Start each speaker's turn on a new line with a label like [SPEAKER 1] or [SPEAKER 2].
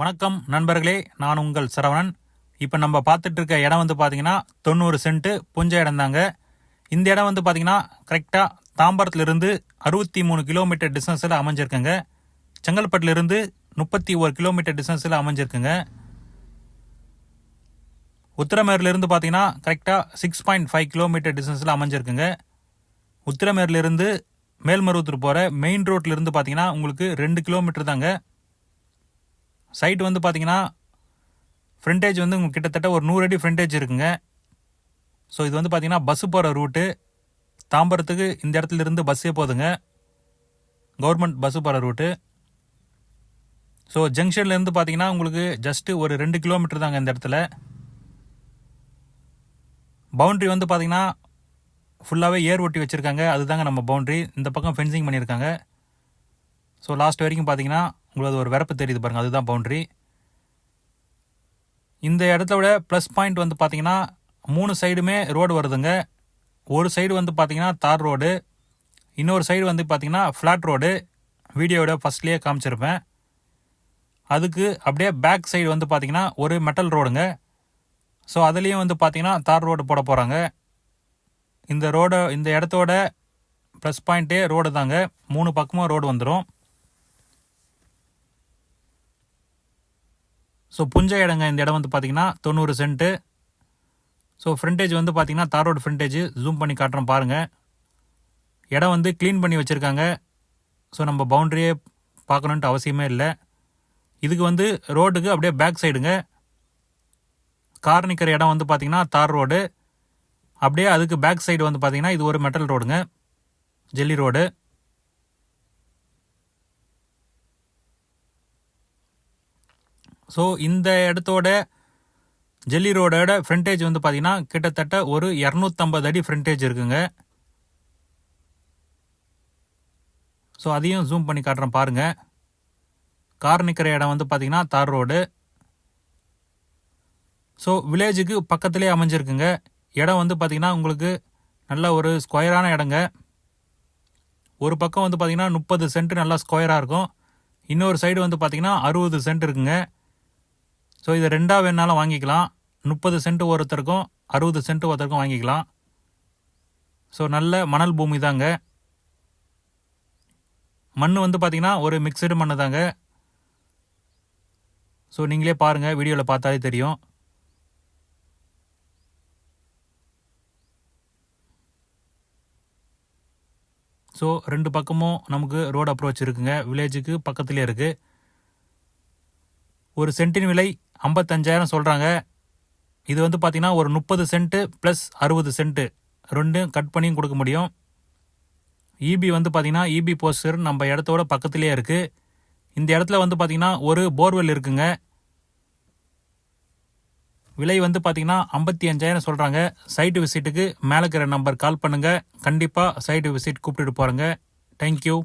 [SPEAKER 1] வணக்கம் நண்பர்களே நான் உங்கள் சரவணன். இப்போ நம்ம பார்த்துட்டு இருக்க இடம் வந்து பார்த்தீங்கன்னா தொண்ணூறு சென்ட்டு புஞ்ச இடம் தாங்க இந்த இடம் வந்து பார்த்தீங்கன்னா கரெக்டாக தாம்பரத்துலேருந்து அறுபத்தி மூணு கிலோமீட்டர் டிஸ்டன்ஸில் அமைஞ்சிருக்குங்க. செங்கல்பட்டுலேருந்து முப்பத்தி ஒரு கிலோமீட்டர் டிஸ்டன்ஸில் அமைஞ்சிருக்குங்க. உத்திரமேர்லேருந்து பார்த்தீங்கன்னா கரெக்டாக சிக்ஸ் பாயிண்ட் ஃபைவ் கிலோமீட்டர் டிஸ்டன்ஸில் அமைஞ்சிருக்குங்க. உத்திரமேர்லேருந்து மேல்மருவத்தூர் போகிற மெயின் ரோட்லேருந்து பார்த்தீங்கன்னா உங்களுக்கு ரெண்டு கிலோமீட்டர் தாங்க. சைட் வந்து பார்த்தீங்கன்னா ஃப்ரண்டேஜ் வந்து உங்களுக்கு கிட்டத்தட்ட ஒரு நூறு அடி ஃப்ரண்டேஜ் இருக்குங்க. ஸோ இது வந்து பார்த்தீங்கன்னா பஸ்ஸு போகிற ரூட்டு தாம்பரத்துக்கு இந்த இடத்துல இருந்து பஸ்ஸே போகுதுங்க கவர்மெண்ட் பஸ்ஸு போகிற ரூட்டு ஸோ ஜங்ஷன்லேருந்து பார்த்தீங்கன்னா உங்களுக்கு ஜஸ்ட்டு ஒரு ரெண்டு கிலோமீட்டர் தாங்க இந்த இடத்துல. பவுண்ட்ரி வந்து பார்த்தீங்கன்னா ஃபுல்லாகவே ஏர் ஒட்டி வச்சுருக்காங்க. அதுதாங்க நம்ம பவுண்ட்ரி இந்த பக்கம் ஃபென்சிங் பண்ணியிருக்காங்க ஸோ லாஸ்ட் வரைக்கும் பார்த்தீங்கன்னா உங்களுக்கு ஒரு வரப்பு தெரியுது பாருங்கள் அதுதான் பவுண்ட்ரி இந்த இடத்த விட ப்ளஸ் பாயிண்ட் வந்து பார்த்தீங்கன்னா மூணு சைடுமே ரோடு வருதுங்க. ஒரு சைடு வந்து பார்த்தீங்கன்னா தார் ரோடு இன்னொரு சைடு வந்து பார்த்தீங்கன்னா ஃப்ளாட் ரோடு வீடியோவோட ஃபஸ்ட்லேயே காமிச்சிருப்பேன். அதுக்கு அப்படியே பேக் சைடு வந்து பார்த்தீங்கன்னா ஒரு மெட்டல் ரோடுங்க ஸோ அதுலேயும் வந்து பார்த்தீங்கன்னா தார் ரோடு போட போகிறாங்க இந்த ரோட இந்த இடத்தோட ப்ளஸ் பாயிண்ட்டே ரோடு தாங்க. மூணு பக்கமும் ரோடு வந்துடும் ஸோ புஞ்ச இடங்க இந்த இடம் வந்து பார்த்தீங்கன்னா தொண்ணூறு சென்ட்டு ஸோ ஃப்ரண்டேஜ் வந்து பார்த்தீங்கன்னா தார் ரோடு ஃப்ரண்டேஜ் ஜூம் பண்ணி காட்டுறோம் பாருங்கள் இடம் வந்து க்ளீன் பண்ணி வச்சுருக்காங்க. ஸோ நம்ம பவுண்ட்ரியே பார்க்கணுன்ட்டு அவசியமே இல்லை. இதுக்கு வந்து ரோட்டுக்கு அப்படியே பேக் சைடுங்க கார் நிற்கிற இடம் வந்து பார்த்தீங்கன்னா தார் ரோடு. அப்படியே அதுக்கு பேக் சைடு வந்து பார்த்தீங்கன்னா இது ஒரு மெட்டல் ரோடுங்க ஜெல்லி ரோடு ஸோ இந்த இடத்தோட ஜெல்லி ரோடோட ஃப்ரண்டேஜ் வந்து பார்த்தீங்கன்னா கிட்டத்தட்ட ஒரு இரநூத்தம்பது அடி ஃப்ரண்டேஜ் இருக்குங்க. ஸோ அதையும் ஜூம் பண்ணி காட்டுறேன் பாருங்கள் கார் நிற்கிற இடம் வந்து பார்த்திங்கன்னா தார் ரோடு ஸோ வில்லேஜுக்கு பக்கத்துலேயே அமைஞ்சிருக்குங்க. இடம் வந்து பார்த்திங்கன்னா உங்களுக்கு நல்ல ஒரு ஸ்கொயரான இடங்க. ஒரு பக்கம் வந்து பார்த்திங்கன்னா முப்பது சென்ட் நல்லா ஸ்கொயராக இருக்கும். இன்னொரு சைடு வந்து பார்த்திங்கன்னா அறுபது சென்ட் இருக்குங்க. ஸோ இது ரெண்டாக வேணாலும் வாங்கிக்கலாம். முப்பது சென்ட் ஒருத்தருக்கும் அறுபது சென்ட் ஒருத்தருக்கும் வாங்கிக்கலாம். ஸோ நல்ல மணல் பூமி தாங்க. மண் வந்து பார்த்திங்கன்னா ஒரு மிக்சடு மண் தாங்க. ஸோ நீங்களே பாருங்கள் வீடியோவில் பார்த்தாலே தெரியும். ஸோ ரெண்டு பக்கமும் நமக்கு ரோடு அப்ரோச் இருக்குங்க. வில்லேஜுக்கு பக்கத்துலேயே இருக்குது ஒரு சென்ட்டின் விலை ஐம்பத்தஞ்சாயிரம் சொல்கிறாங்க இது வந்து பார்த்திங்கன்னா ஒரு முப்பது சென்ட்டு ப்ளஸ் அறுபது சென்ட்டு. ரெண்டும் கட் பண்ணியும் கொடுக்க முடியும். இபி வந்து பார்த்திங்கன்னா இபி போஸ்டர் நம்ம இடத்தோட பக்கத்துலேயே இருக்குது இந்த இடத்துல வந்து பார்த்திங்கன்னா ஒரு போர்வெல் இருக்குங்க. விலை வந்து பார்த்தீங்கன்னா ஐம்பத்தி அஞ்சாயிரம் சொல்கிறாங்க சைட்டு விசிட்டுக்கு மேலே இருக்கிற நம்பர் கால் பண்ணுங்கள் கண்டிப்பாக சைட்டு விசிட் கூப்பிட்டுட்டு போகிறேங்க தேங்க்யூ